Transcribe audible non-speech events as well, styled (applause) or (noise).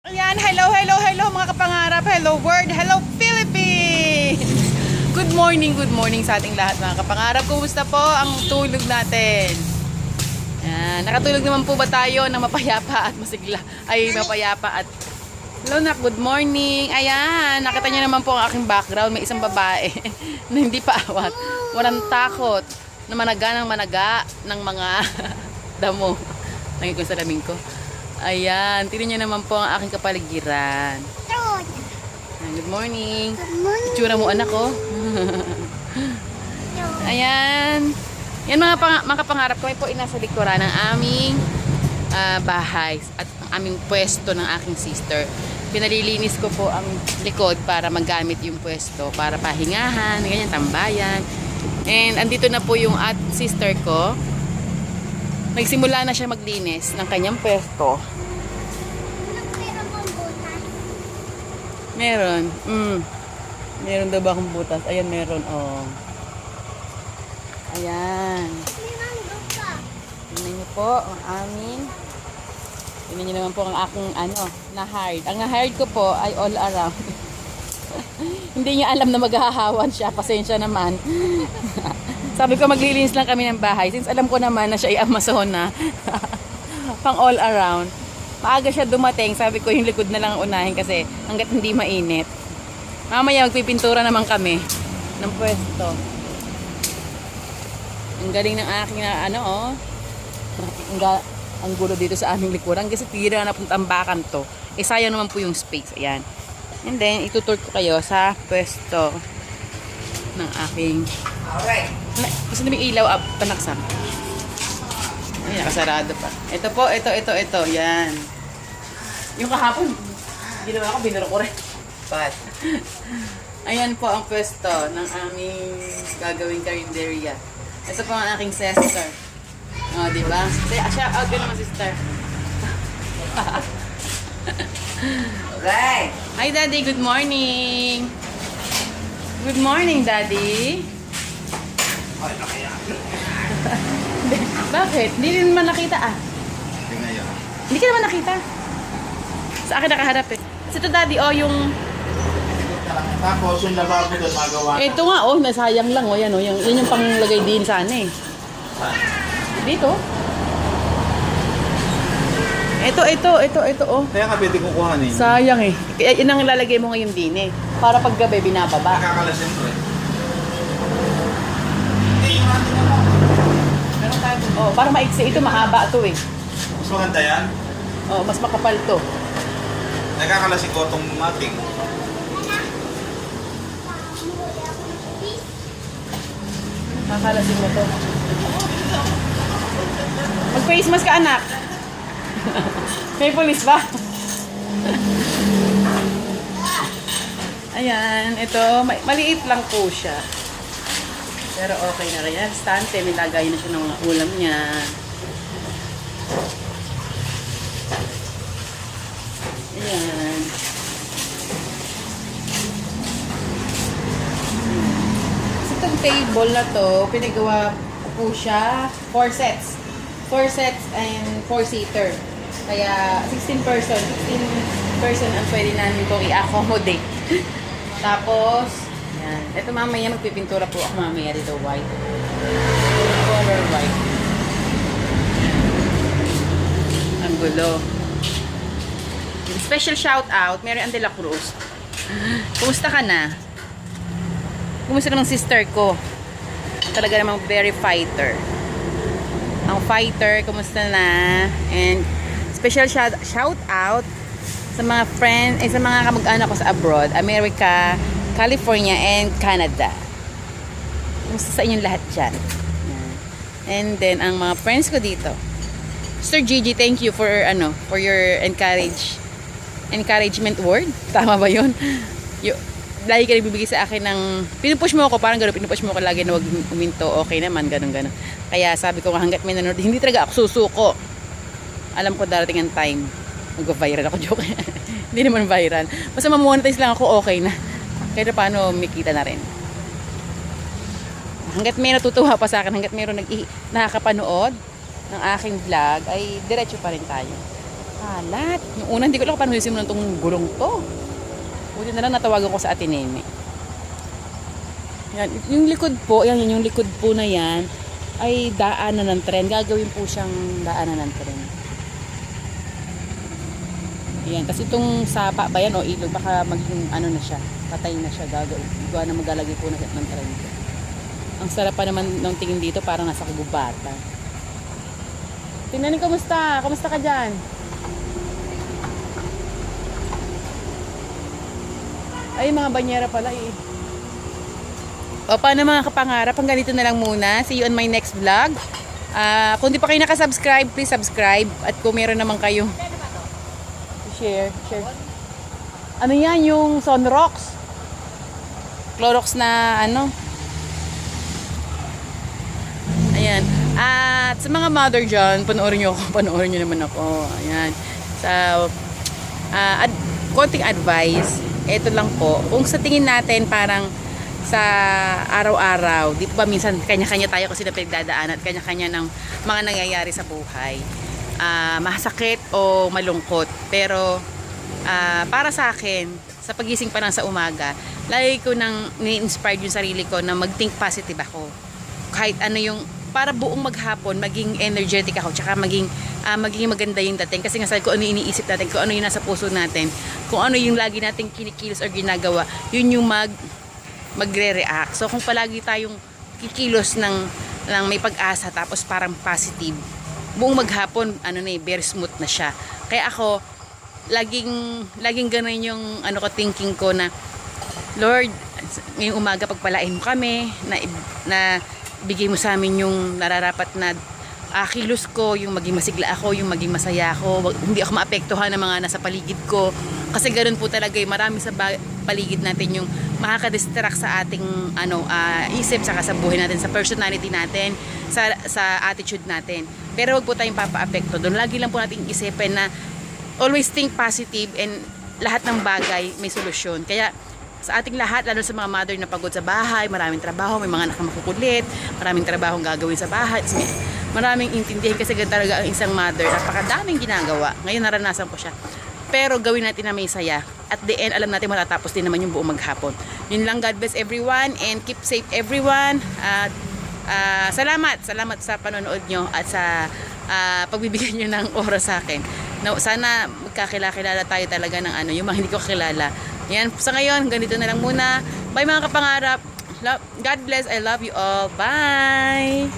Ayan, hello, hello, hello mga kapangarap. Hello world, hello Philippines! Good morning, good morning sa ating lahat mga kapangarap. Kumusta po ang tulog natin? Ayan, nakatulog naman po ba tayo ng mapayapa at masigla? Ay, mapayapa at... Hello nak, good morning. Ayan, nakita niyo naman po ang aking background. May isang babae (laughs) na hindi pa awat. Walang takot na managa ng managa ng mga (laughs) damo. Nangin ko sa laming ko. Ayan, tingnan niyo naman po ang aking kapaligiran. Good. Morning. Good morning. Itsura mo anak ko. (laughs) Ayan. Yan mga, pang mga pangarap ko ay po inasa likuran ng aming ah, bahay at ang aming pwesto ng aking sister. Pinalilinis ko po ang likod para magamit yung pwesto para pahingahan, ganyan, tambayan. And andito na po yung at sister ko. Nagsimula na siya maglinis ng kanyang pwesto. Meron. Mm. Meron daw ba akong butas? Ayan, meron. Oh. Ayan. Tingnan niyo po ang aming. Tingnan niyo naman po ang aking ano, na-hired. Ang na-hired ko po ay all around. (laughs) Hindi niya alam na maghahawan siya. Pasensya naman. (laughs) Sabi ko maglilinis lang kami ng bahay. Since alam ko naman na siya ay Amazona. (laughs) Pang all around. Maaga siya dumating. Sabi ko yung likod na lang ang unahin kasi hanggat hindi mainit. Mamaya magpipintura naman kami ng pwesto. Ang galing ng aking na ano oh. Ang, ang gulo dito sa aming likuran kasi tira na tambakan to. Eh sayang naman po yung space. Ayan. And then itutur ko kayo sa pwesto ng aking Alright. Gusto na may ilaw up panaksak. Ay, nakasarado pa. Ito po, ito, ito, ito. Yan. Yung kahapon, ginawa ko, binuro ko rin. But, Ayan po ang pwesto ng aming gagawing karinderya. Ito po ang aking sister. O, oh, di ba? Say, shout out ka naman, sister. alright. Hi, Daddy. Good morning. Good morning, Daddy. Ay, nakaya. Bakit? Hindi rin naman nakita ah. Tingnan yun. Hindi ka naman nakita. Sa akin nakaharap eh. Kasi ito, Daddy, oh, yung... Tapos yung lababo doon magawa na. Ito nga, oh, nasayang lang, oh, yan, oh. Yung, yan yung panglagay din sana eh. Dito. Ito, ito, ito, ito, oh. Kaya ka pwede kukuhanin. Sayang eh. Yun ang lalagay mo ngayon din eh. Para pag gabi, binababa. Nakakalasin ko eh. Hindi, yung ating ano. Meron tayo. Oh, para maiksi. Ito mahaba to eh. Mas maganda yan. Oh, mas makapal to. Nakakalasin ko itong mating. Kakalasin mo to. Mag-face mask ka, anak. (laughs) May pulis ba? (laughs) Ayan, ito, ma- maliit lang po siya. Pero okay na rin yan. Stante, may lagay na siya ng mga ulam niya. Ayan. Kasi itong table na to, pinagawa po siya, 4 sets. 4 sets and 4 seater. Kaya 16 person, 16 person ang pwede namin kong i-accommodate. (laughs) Tapos, yan. Ito mamaya magpipintura po ako mamaya dito white. Color white. Ang gulo. Special shout out, Mary Ann de la Cruz. Kumusta ka na? Kumusta ng sister ko? Talaga namang very fighter. Ang fighter, kumusta na? And special shout, shout out sa mga friend, eh, sa mga kamag-anak ko sa abroad, America, California, and Canada. Kumusta sa inyong lahat dyan? Yan. And then, ang mga friends ko dito. Sir Gigi, thank you for ano, for your encourage encouragement word. (laughs) Tama ba 'yun? Yo, lagi ka nagbibigay sa akin ng pinupush mo ako parang gano'n pinupush mo ako lagi na wag uminto okay naman ganun ganun kaya sabi ko hanggat may nanonood hindi talaga ako susuko alam ko darating ang time mag-viral ako (laughs) joke hindi naman viral basta mamonetize lang ako okay na na paano may kita na rin hanggat may natutuwa pa sa akin hanggat mayroon nag nakakapanood ng aking vlog ay diretso pa rin tayo Kalat. Yung una, hindi ko lang paano simulan tong gulong to. Buti na lang natawagan ko sa ate Nene. Yan, yung likod po, yan, yung likod po na yan, ay daanan ng tren. Gagawin po siyang daanan ng tren. Yan, kasi itong sapa ba yan o ilog, baka maging ano na siya, patay na siya, gagawin. Gawa na maglalagay po na siya ng tren. Ang sarap pa naman ng tingin dito, parang nasa kagubatan. Tingnan ni, kamusta? Kamusta ka dyan? Ay, mga banyera pala eh. O, paano mga kapangarap? Hanggang dito na lang muna. See you on my next vlog. Ah, kung di pa kayo nakasubscribe, please subscribe. At kung meron naman kayong share, share. Ano yan? Yung Sunrocks? Clorox na ano? Ayan. At sa mga mother dyan, panoorin nyo ako. (laughs) Panoorin nyo naman ako. Ayan. So, ah, ad- konting advice. Ito lang po. Kung sa tingin natin parang sa araw-araw, di ba minsan kanya-kanya tayo kasi na pinagdadaanan at kanya-kanya ng mga nangyayari sa buhay. Ah, masakit o malungkot. Pero ah, para sa akin, sa pagising pa lang sa umaga, lagi ko nang ni-inspired yung sarili ko na mag-think positive ako. Kahit ano yung para buong maghapon maging energetic ako tsaka maging ah, maging maganda yung dating. Kasi nga sabi ko ano iniisip natin kung ano yung nasa puso natin kung ano yung lagi nating kinikilos or ginagawa yun yung mag magre-react. So kung palagi tayong kikilos ng ng may pag-asa tapos parang positive buong maghapon ano na eh, very smooth na siya kaya ako laging laging ganun yung ano ko thinking ko na Lord, ngayong umaga pagpalain mo kami na, na bigay mo sa amin yung nararapat na ah, kilos ko, yung maging masigla ako, yung maging masaya ako, wag- hindi ako maapektuhan ng mga nasa paligid ko. Kasi ganun po talaga, eh, marami sa paligid natin yung makakadistract sa ating ano ah, isip, sa buhay natin, sa personality natin, sa, sa attitude natin. Pero wag po tayong papaapekto doon. Lagi lang po natin isipin na always think positive and lahat ng bagay may solusyon. Kaya sa ating lahat, lalo sa mga mother na pagod sa bahay, maraming trabaho, may mga anak na makukulit, maraming trabaho ang gagawin sa bahay, may- maraming intindihin kasi talaga ang isang mother, napakadaming ginagawa. Ngayon naranasan ko siya. Pero gawin natin na may saya. At the end, alam natin matatapos din naman yung buong maghapon. Yun lang, God bless everyone and keep safe everyone. At ah, salamat, salamat sa panonood nyo at sa ah, pagbibigyan nyo ng oras sa akin. No, sana magkakilala tayo talaga ng ano, yung mga hindi ko kilala. Yan, sa ngayon, ganito na lang muna. Bye mga kapangarap. God bless, I love you all. Bye!